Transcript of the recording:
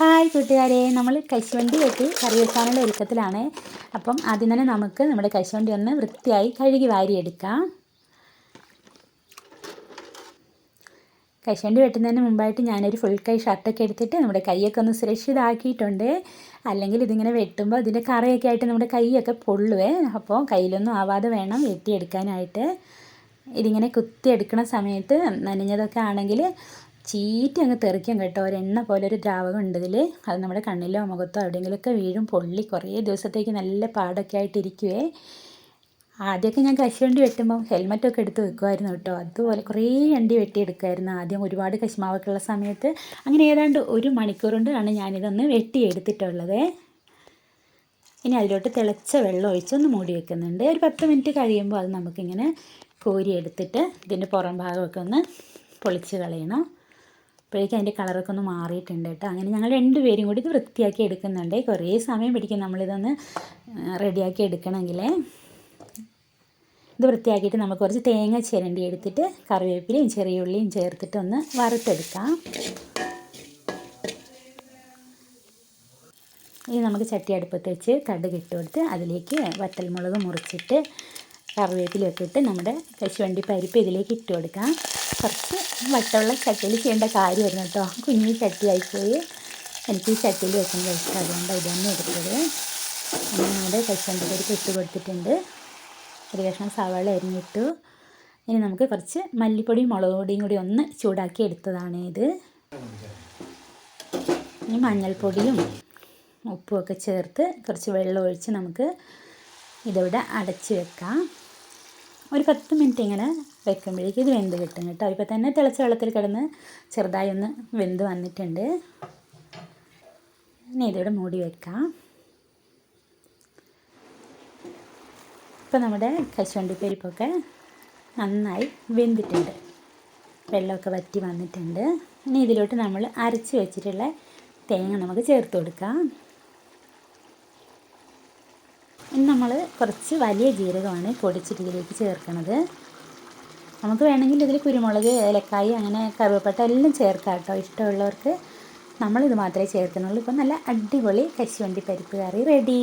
Hi കൂട്ടുകാരെ. നമ്മൾ കശുവണ്ടി വെട്ടി കറി വെക്കാനുള്ള ഒരുക്കത്തിലാണ്. അപ്പം ആദ്യം തന്നെ നമുക്ക് നമ്മുടെ കശുവണ്ടി ഒന്ന് വൃത്തിയായി കഴുകി വാരിയെടുക്കാം. കശുവണ്ടി വെട്ടുന്നതിന് മുമ്പായിട്ട് ഞാനൊരു ഫുൾ കൈ ഷർട്ടൊക്കെ എടുത്തിട്ട് നമ്മുടെ കൈയൊക്കെ ഒന്ന് സുരക്ഷിതമാക്കിയിട്ടുണ്ട് അല്ലെങ്കിൽ ഇതിങ്ങനെ വെട്ടുമ്പോൾ ഇതിന്റെ കറയൊക്കെ ആയിട്ട് നമ്മുടെ കൈയൊക്കെ പൊള്ളുവേ. അപ്പോൾ കയ്യിലൊന്നും ആവാതെ വേണം വെട്ടിയെടുക്കാനായിട്ട്. ഇതിങ്ങനെ കുത്തിയെടുക്കുന്ന സമയത്ത് നനഞ്ഞതൊക്കെ ആണെങ്കിൽ ചീറ്റി അങ്ങ് തെറിക്കും കേട്ടോ. ഒരെണ്ണ പോലെ ഒരു ദ്രാവകം ഉണ്ട് ഇതിൽ അത് നമ്മുടെ കണ്ണിലോ മുഖത്തോ എവിടെയെങ്കിലുമൊക്കെ വീഴും. പൊള്ളി കുറേ ദിവസത്തേക്ക് നല്ല പാടൊക്കെ ആയിട്ടിരിക്കുവേ. ആദ്യമൊക്കെ ഞാൻ കശുവണ്ടി വെട്ടുമ്പോൾ ഹെൽമറ്റൊക്കെ എടുത്ത് വെക്കുമായിരുന്നു കേട്ടോ. അതുപോലെ കുറേ വണ്ടി വെട്ടിയെടുക്കുമായിരുന്നു ആദ്യം ഒരുപാട് കശുമാവൊക്കെ ഉള്ള സമയത്ത്. അങ്ങനെ ഏതാണ്ട് ഒരു മണിക്കൂർ കൊണ്ടാണ് ഞാനിതൊന്ന് വെട്ടിയെടുത്തിട്ടുള്ളത്. ഇനി അതിലോട്ട് തിളച്ച വെള്ളം ഒഴിച്ചൊന്ന് മൂടി വെക്കുന്നുണ്ട്. ഒരു പത്ത് മിനിറ്റ് കഴിയുമ്പോൾ അത് നമുക്കിങ്ങനെ കോരിയെടുത്തിട്ട് ഇതിന്റെ പുറം ഭാഗമൊക്കെ ഒന്ന് പൊളിച്ച് കളയണം. അപ്പോഴേക്കും അതിന്റെ കളറൊക്കെ ഒന്ന് മാറിയിട്ടുണ്ട് കേട്ടോ. അങ്ങനെ ഞങ്ങൾ രണ്ടുപേരും കൂടി ഇത് വൃത്തിയാക്കി എടുക്കുന്നുണ്ട്. കുറേ സമയം പിടിക്കും നമ്മളിതൊന്ന് റെഡിയാക്കി എടുക്കണമെങ്കിൽ ഇത് വൃത്തിയാക്കിയിട്ട് നമുക്ക് കുറച്ച് തേങ്ങ ചിരണ്ടി എടുത്തിട്ട് കറിവേപ്പിലയും ചെറിയ ഉള്ളിയും ചേർത്തിട്ട് ഒന്ന് വറുത്തെടുക്കാം. ഇനി നമുക്ക് ചട്ടി അടുപ്പത്ത് വെച്ച് കടുക് ഇട്ട് കൊടുത്ത് അതിലേക്ക് വറ്റൽമുളക് മുറിച്ചിട്ട് കറിവേപ്പിലൊക്കെ ഇട്ട് നമ്മുടെ കശുവണ്ടി പരിപ്പ് ഇതിലേക്ക് ഇട്ട് കൊടുക്കാം. കുറച്ച് വട്ടമുള്ള ചട്ടിയിൽ ചെയ്യേണ്ട കാര്യമായിരുന്നു കേട്ടോ. കുഞ്ഞി ചട്ടിയായിപ്പോയി. എനിക്ക് ഈ ചട്ടിയിൽ വെക്കാൻ ഇഷ്ടം അതുകൊണ്ട് ഇതൊന്നും എടുത്തത്. അങ്ങനെ നമ്മുടെ കശുവണ്ടി പരിപ്പ് ഇട്ട് കൊടുത്തിട്ടുണ്ട്. ഒരു കഷ്ണം സവാള അരിഞ്ഞിട്ടു. ഇനി നമുക്ക് കുറച്ച് മല്ലിപ്പൊടിയും മുളക് പൊടിയും കൂടി ഒന്ന് ചൂടാക്കി എടുത്തതാണ് ഇത്. ഇനി മഞ്ഞൾപ്പൊടിയും ഉപ്പുമൊക്കെ ചേർത്ത് കുറച്ച് വെള്ളം ഒഴിച്ച് നമുക്ക് ഇതിവിടെ അടച്ച് വെക്കാം. ഒരു പത്ത് മിനിറ്റ് ഇങ്ങനെ വെക്കുമ്പോഴേക്കും ഇത് വെന്ത് കിട്ടും കേട്ടോ. ഇപ്പോൾ തന്നെ തിളച്ച വെള്ളത്തിൽ കിടന്ന് ചെറുതായി ഒന്ന് വെന്ത് വന്നിട്ടുണ്ട്. ഇനി ഇതിവിടെ മൂടി വെക്കാം. ഇപ്പോൾ നമ്മുടെ കശുവണ്ടി പരിപ്പൊക്കെ നന്നായി വെന്തിട്ടുണ്ട്. വെള്ളമൊക്കെ വറ്റി വന്നിട്ടുണ്ട്. ഇനി ഇതിലോട്ട് നമ്മൾ അരച്ച് വെച്ചിട്ടുള്ള തേങ്ങ നമുക്ക് ചേർത്ത് കൊടുക്കാം. ഇനി നമ്മൾ കുറച്ച് വലിയ ജീരകമാണ് പൊടിച്ചിട്ട് ചേർക്കണത്. നമുക്ക് വേണമെങ്കിൽ ഇതിൽ കുരുമുളക് ഏലക്കായി അങ്ങനെ കറുവപ്പട്ട എല്ലാം ചേർക്കാം കേട്ടോ. ഇഷ്ടമുള്ളവർക്ക് നമ്മളിത് മാത്രമേ ചേർക്കുന്നുള്ളൂ. ഇപ്പം നല്ല അടിപൊളി കശുവണ്ടി പരിപ്പ് കറി റെഡി